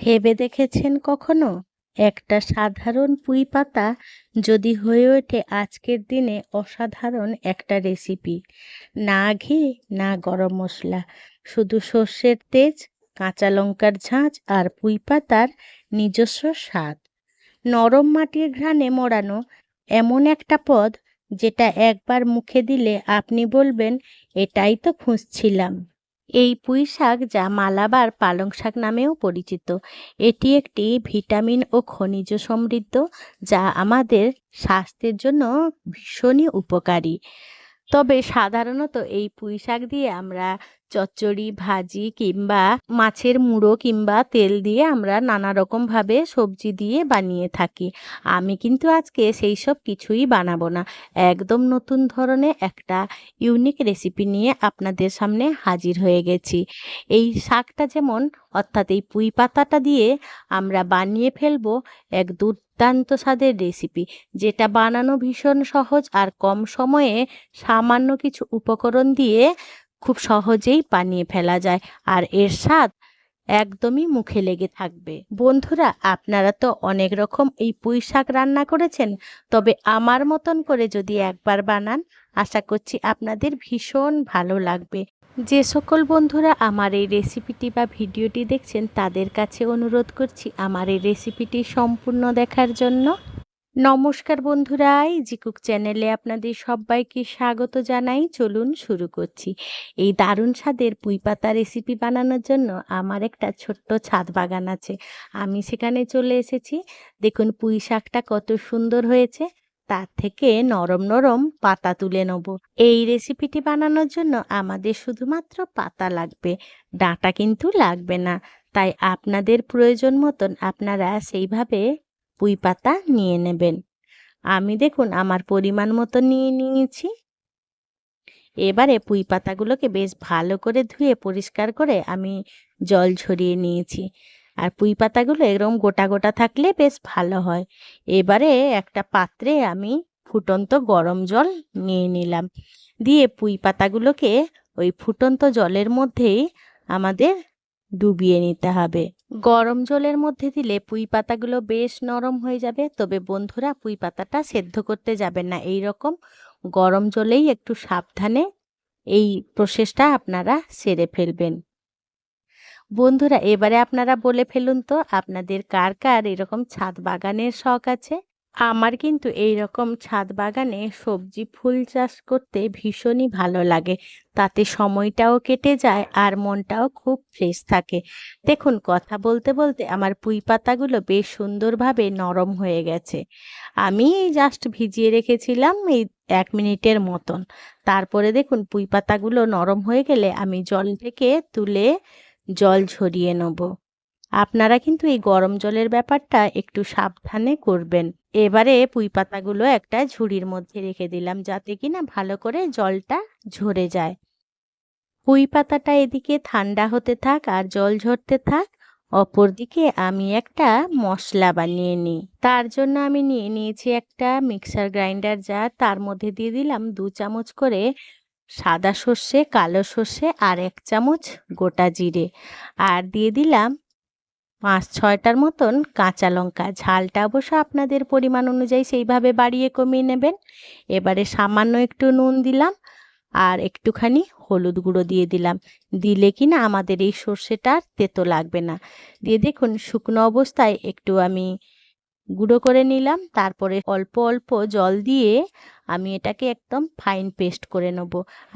ভেবে দেখেছেন কখনো? একটা সাধারণ পুঁই পাতা যদি হয়ে ওঠে আজকের দিনে অসাধারণ একটা রেসিপি না ঘি, না গরম মশলা, শুধু সর্ষের তেজ, কাঁচা লঙ্কার ঝাঁঝ আর পুঁই পাতার নিজস্ব স্বাদ। নরম মাটির ঘ্রাণে মোড়ানো এমন একটা পদ যেটা একবার মুখে দিলে আপনি বলবেন, এটাই তো খুঁজছিলাম। এই পুঁই শাক যা মালাবার পালং শাক নামেও পরিচিত। এটি একটি ভিটামিন ও খনিজ সমৃদ্ধ যা আমাদের স্বাস্থ্যের জন্য ভীষণই উপকারী। তবে সাধারণত এই পুঁই শাক দিয়ে আমরা চচ্চড়ি, ভাজি কিংবা মাছের মুড়ো কিংবা তেল দিয়ে আমরা নানা রকমভাবে সবজি দিয়ে বানিয়ে থাকি। আমি কিন্তু আজকে সেই সব কিছুই বানাবো না। একদম নতুন ধরনের একটা ইউনিক রেসিপি নিয়ে আপনাদের সামনে হাজির হয়ে গেছি। এই শাকটা যেমন অর্থাৎ এই পুঁই পাতাটা দিয়ে আমরা বানিয়ে ফেলব, এক দুর্দান্ত স্বাদের রেসিপি যেটা বানানো ভীষণ সহজ আর কম সময়ে সামান্য কিছু উপকরণ দিয়ে খুব সহজেই বানিয়ে ফেলা যায় আর এর স্বাদ একদমই মুখে লেগে থাকবে। বন্ধুরা, আপনারা তো অনেক রকম এই পুঁই শাক রান্না করেছেন, তবে আমার মতন করে যদি একবার বানান, আশা করছি আপনাদের ভীষণ ভালো লাগবে। যে সকল বন্ধুরা আমার এই রেসিপিটি বা ভিডিওটি দেখছেন, তাদের কাছে অনুরোধ করছি আমার এই রেসিপিটি সম্পূর্ণ দেখার জন্য। নমস্কার বন্ধুরা ইজি কুক চ্যানেলে আপনাদের সবাইকে স্বাগত জানাই। চলুন শুরু করছি। এই দারুণ স্বাদের পুঁই পাতা রেসিপি বানানোর জন্য আমার একটা ছোট্ট ছাদ বাগান আছে। আমি সেখানে চলে এসেছি। দেখুন পুঁই শাকটা কত সুন্দর হয়েছে। তার থেকে নরম নরম পাতা তুলে নেব। এই রেসিপিটি বানানোর জন্য আমাদের শুধুমাত্র পাতা লাগবে, ডাঁটা কিন্তু লাগবে না। তাই আপনাদের প্রয়োজন মতন আপনারা সেইভাবে পুঁই পাতা নিয়ে নেবেন। আমি দেখুন আমার পরিমাণ মতো নিয়ে নিয়েছি। এবারে পুঁই পাতাগুলোকে বেশ ভালো করে ধুয়ে পরিষ্কার করে আমি জল ঝরিয়ে নিয়েছি। আর পুঁই পাতাগুলো এরকম গোটা গোটা থাকলে বেশ ভালো হয়। এবারে একটা পাত্রে আমি ফুটন্ত গরম জল নিয়ে নিলাম। দিয়ে পুঁই পাতাগুলোকে ওই ফুটন্ত জলের মধ্যেই আমাদের ডুবিয়ে নিতে হবে। গরম জলের মধ্যে দিলে পুঁই পাতাগুলো বেশ নরম হয়ে যাবে। তবে বন্ধুরা, পুঁই পাতাটা সেদ্ধ করতে যাবেন না। এই রকম গরম জলেই একটু সাবধানে এই প্রসেসটা আপনারা সেরে ফেলবেন। বন্ধুরা, এবারে আপনারা বলে ফেলুন তো, আপনাদের কার কার এরকম ছাদ বাগানের শখ আছে? আমার কিন্তু এই রকম ছাদ বাগানে সবজি, ফুল চাষ করতে ভীষণই ভালো লাগে। তাতে সময়টাও কেটে যায় আর মনটাও খুব ফ্রেশ থাকে। দেখুন, কথা বলতে বলতে আমার পুঁই পাতাগুলো বেশ সুন্দরভাবে নরম হয়ে গেছে। আমি জাস্ট ভিজিয়ে রেখেছিলাম এই এক মিনিটের মতন। তারপরে দেখুন, পুঁই পাতাগুলো নরম হয়ে গেলে আমি জল থেকে তুলে জল ঝরিয়ে নেব। আপনারা কিন্তু এই গরম জলের ব্যাপারটা একটু সাবধানে করবেন। এবারে পুঁই পাতাগুলো একটা ঝুড়ির মধ্যে রেখে দিলাম যাতে কিনা ভালো করে জলটা ঝরে যায়। পুঁই পাতাটা এদিকে ঠান্ডা হতে থাক আর জল ঝরতে থাক, অপরদিকে আমি একটা মশলা বানিয়ে নিই। তার জন্য আমি নিয়ে নিয়েছি একটা মিক্সার গ্রাইন্ডার জার তার মধ্যে দিয়ে দিলাম দু চামচ করে সাদা সর্ষে, কালো সর্ষে আর এক চামচ গোটা জিরে। আর দিয়ে দিলাম পাঁচ ছয়টার মতন কাঁচা লঙ্কা। ঝালটা অবশ্য আপনাদের পরিমাণ অনুযায়ী সেইভাবে বাড়িয়ে কমিয়ে নেবেন। এবারে সামান্য একটু নুন দিলাম আর একটুখানি হলুদ গুঁড়ো দিয়ে দিলাম। দিলে কি না আমাদের এই সর্ষেটার তেতো লাগবে না। দিয়ে দেখুন, শুকনো অবস্থায় একটু আমি গুঁড়ো করে নিলাম, তারপরে অল্প অল্প জল দিয়ে আমি এটাকে একদম ফাইন পেস্ট করে নেব।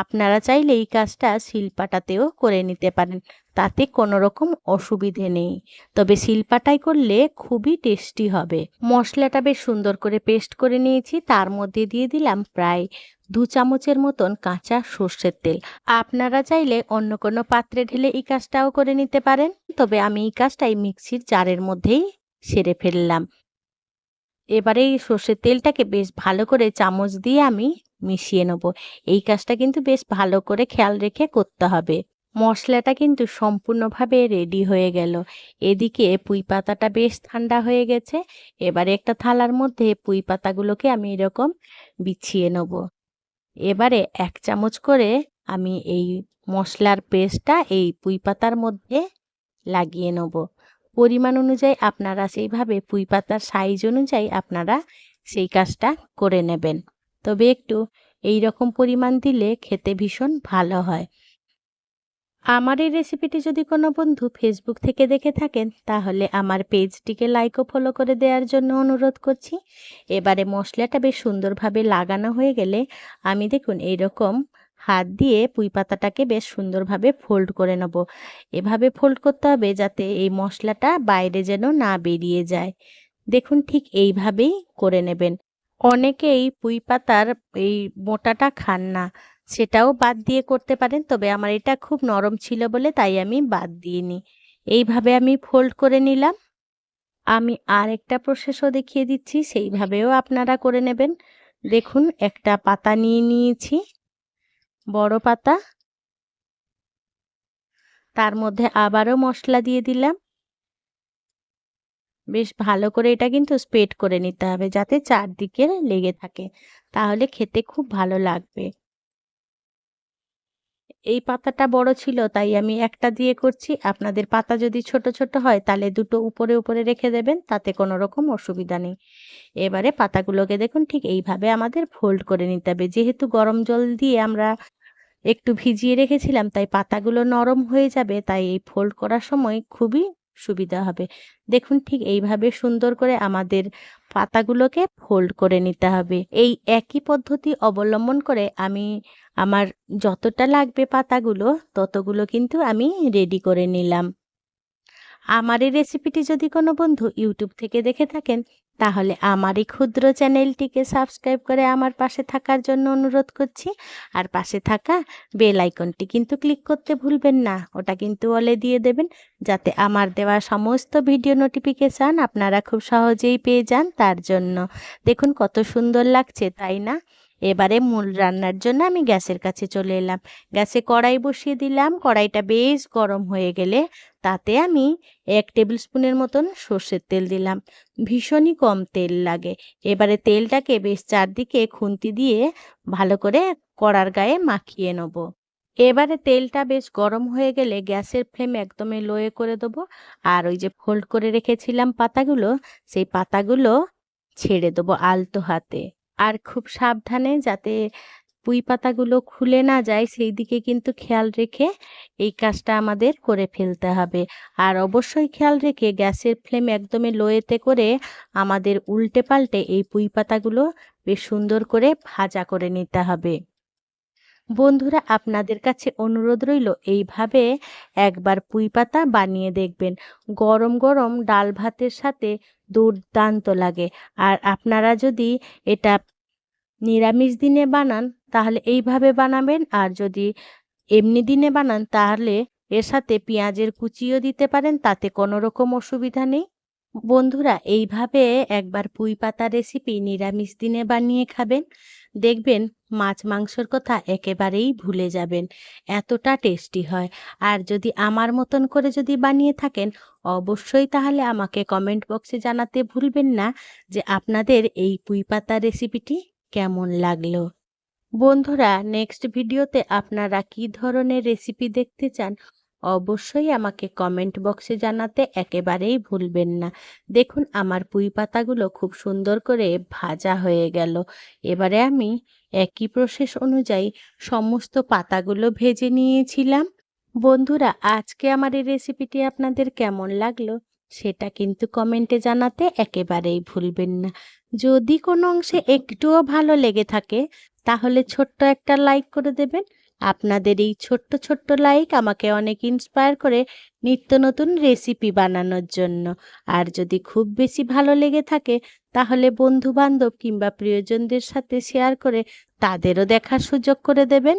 আপনারা চাইলে এই কাজটা শিলপাটাতেও করে নিতে পারেন, তাতে কোনো রকম অসুবিধে নেই। তবে শিলপাটাই করলে খুবই টেস্টি হবে। মশলাটা বেশ সুন্দর করে পেস্ট করে নিয়েছি, তার মধ্যে দিয়ে দিলাম প্রায় দু চামচের মতন কাঁচা সর্ষের তেল। আপনারা চাইলে অন্য কোনো পাত্রে ঢেলে এই কাজটাও করে নিতে পারেন, তবে আমি এই কাজটাই মিক্সির জারের মধ্যেই সেরে ফেললাম। এবারে এই সর্ষের তেলটাকে বেশ ভালো করে চামচ দিয়ে আমি মিশিয়ে নেব। এই কাজটা কিন্তু বেশ ভালো করে খেয়াল রেখে করতে হবে। মশলাটা কিন্তু সম্পূর্ণভাবে রেডি হয়ে গেল। এদিকে পুঁই পাতাটা বেশ ঠান্ডা হয়ে গেছে। এবারে একটা থালার মধ্যে পুঁই পাতাগুলোকে আমি এরকম বিছিয়ে নেব। এবারে এক চামচ করে আমি এই মশলার পেস্টটা এই পুঁই পাতার মধ্যে লাগিয়ে নেব। পরিমাণ অনুযায়ী আপনারা সেইভাবে পুঁই পাতার সাইজ অনুযায়ী আপনারা সেই কাজটা করে নেবেন। তবে একটু এই রকম পরিমাণ দিলে খেতে ভীষণ ভালো হয়। আমার এই রেসিপিটি যদি কোনো বন্ধু ফেসবুক থেকে দেখে থাকেন, তাহলে আমার পেজটিকে লাইক ও ফলো করে দেওয়ার জন্য অনুরোধ করছি। এবারে মশলাটা বেশ সুন্দরভাবে লাগানো হয়ে গেলে আমি দেখুন, এইরকম হাত দিয়ে পুঁই পাতাটাকে বেশ সুন্দরভাবে ফোল্ড করে নেব। এভাবে ফোল্ড করতে হবে যাতে এই মশলাটা বাইরে যেন না বেরিয়ে যায়। দেখুন ঠিক এইভাবেই করে নেবেন। অনেকেই পুঁই পাতার এই মোটাটা খান না, সেটাও বাদ দিয়ে করতে পারেন, তবে আমার এটা খুব নরম ছিল বলে তাই আমি বাদ দিইনি। এইভাবে আমি ফোল্ড করে নিলাম। আমি আর একটা প্রসেসও দেখিয়ে দিচ্ছি, সেইভাবেও আপনারা করে নেবেন। দেখুন একটা পাতা নিয়ে নিয়েছি। বড় পাতা। তার মধ্যে আবারও মশলা দিয়ে দিলাম। বেশ ভালো করে এটা কিন্তু স্প্রেড করে নিতে হবে যাতে চারদিকে লেগে থাকে। তাহলে খেতে খুব ভালো লাগবে। এই পাতাটা বড় ছিল, তাই আমি একটা দিয়ে করছি। আপনাদের পাতা যদি ছোট ছোট হয়, তাহলে দুটো উপরে উপরে রেখে দেবেন, তাতে কোনো রকম অসুবিধা নেই। এবারে পাতাগুলোকে দেখুন, ঠিক এইভাবে আমাদের ফোল্ড করে নিতে হবে। যেহেতু গরম জল দিয়ে আমরা একটু ভিজিয়ে রেখেছিলাম, তাই পাতাগুলো নরম হয়ে যাবে, তাই এই ফোল্ড করার সময় খুবই সুবিধা হবে। দেখুন ঠিক এইভাবে সুন্দর করে আমাদের পাতাগুলোকে ফোল্ড করে নিতে হবে। এই একই পদ্ধতি অবলম্বন করে আমি আমার যতটা লাগবে পাতাগুলো, ততগুলো কিন্তু আমি রেডি করে নিলাম। আমার এই রেসিপিটি যদি কোনো বন্ধু ইউটিউব থেকে দেখে থাকেন তাহলে আমার এই ক্ষুদ্র চ্যানেলটিকে সাবস্ক্রাইব করে আমার পাশে থাকার জন্য অনুরোধ করছি। আর পাশে থাকা বেল আইকনটি কিন্তু ক্লিক করতে ভুলবেন না। ওটা কিন্তু অলে দিয়ে দেবেন, যাতে আমার দেওয়া সমস্ত ভিডিও নোটিফিকেশান আপনারা খুব সহজেই পেয়ে যান তার জন্য। দেখুন কত সুন্দর লাগছে, তাই না? এবারে মূল রান্নার জন্য আমি গ্যাসের কাছে চলে এলাম। গ্যাসে কড়াই বসিয়ে দিলাম। কড়াইটা বেশ গরম হয়ে গেলে তাতে আমি এক টেবিল স্পুনের মতন সর্ষের তেল দিলাম। ভীষণই কম তেল লাগে। এবারে তেলটাকে বেশ চারদিকে খুন্তি দিয়ে ভালো করে কড়ার গায়ে মাখিয়ে নেব। এবারে তেলটা বেশ গরম হয়ে গেলে গ্যাসের ফ্লেম একদমই লোয়ে করে দেবো। আর ওই যে ফোল্ড করে রেখেছিলাম পাতাগুলো, সেই পাতাগুলো ছেড়ে দেবো আলতো হাতে। আর খুব সাবধানে যাতে পুঁই পাতাগুলো খুলে না যায়, সেই দিকে কিন্তু খেয়াল রেখে এই কাজটা আমাদের করে ফেলতে হবে। আর অবশ্যই খেয়াল রেখে গ্যাসের ফ্লেম একদমে লোয়েতে করে আমাদের উল্টে পাল্টে এই পুঁই পাতাগুলো বেশ সুন্দর করে ভাজা করে নিতে হবে। বন্ধুরা, আপনাদের কাছে অনুরোধ রইল, এইভাবে একবার পুঁই পাতা বানিয়ে দেখবেন। গরম গরম ডাল ভাতের সাথে দুর্দান্ত লাগে। আর আপনারা যদি এটা নিরামিষ দিনে বানান, তাহলে এইভাবে বানাবেন। আর যদি এমনি দিনে বানান, তাহলে এর সাথে পেঁয়াজের কুচিও দিতে পারেন, তাতে কোনো রকম অসুবিধা নেই। বন্ধুরা, এইভাবে একবার পুঁই পাতা রেসিপি নিরামিষ দিনে বানিয়ে খাবেন। দেখবেন মাছ মাংসর কথা একেবারেই ভুলে যাবেন, এতটা টেস্টি হয়। আর যদি আমার মতন করে যদি বানিয়ে থাকেন, অবশ্যই তাহলে আমাকে কমেন্ট বক্সে জানাতে ভুলবেন না যে আপনাদের এই পুঁই পাতা রেসিপিটি কেমন লাগল। বন্ধুরা নেক্সট ভিডিওতে আপনারা কি ধরনের রেসিপি দেখতে চান অবশ্যই আমাকে কমেন্ট বক্সে জানাতে একেবারেই ভুলবেন না। দেখুন, আমার পুঁই পাতাগুলো খুব সুন্দর করে ভাজা হয়ে গেল। এবারে আমি একই প্রসেস অনুযায়ী সমস্ত পাতাগুলো ভেজে নিয়েছিলাম। বন্ধুরা, আজকে আমার এই রেসিপিটি আপনাদের কেমন লাগল সেটা কিন্তু কমেন্টে জানাতে একেবারেই ভুলবেন না। যদি কোনো অংশে একটুও ভালো লেগে থাকে, তাহলে ছোট্ট একটা লাইক করে দেবেন। আপনাদের এই ছোট্ট ছোট্ট লাইক আমাকে অনেক ইন্সপায়ার করে নিত্য নতুন রেসিপি বানানোর জন্য। আর যদি খুব বেশি ভালো লেগে থাকে, তাহলে বন্ধু বান্ধব কিংবা প্রিয়জনদের সাথে শেয়ার করে তাদেরও দেখার সুযোগ করে দেবেন।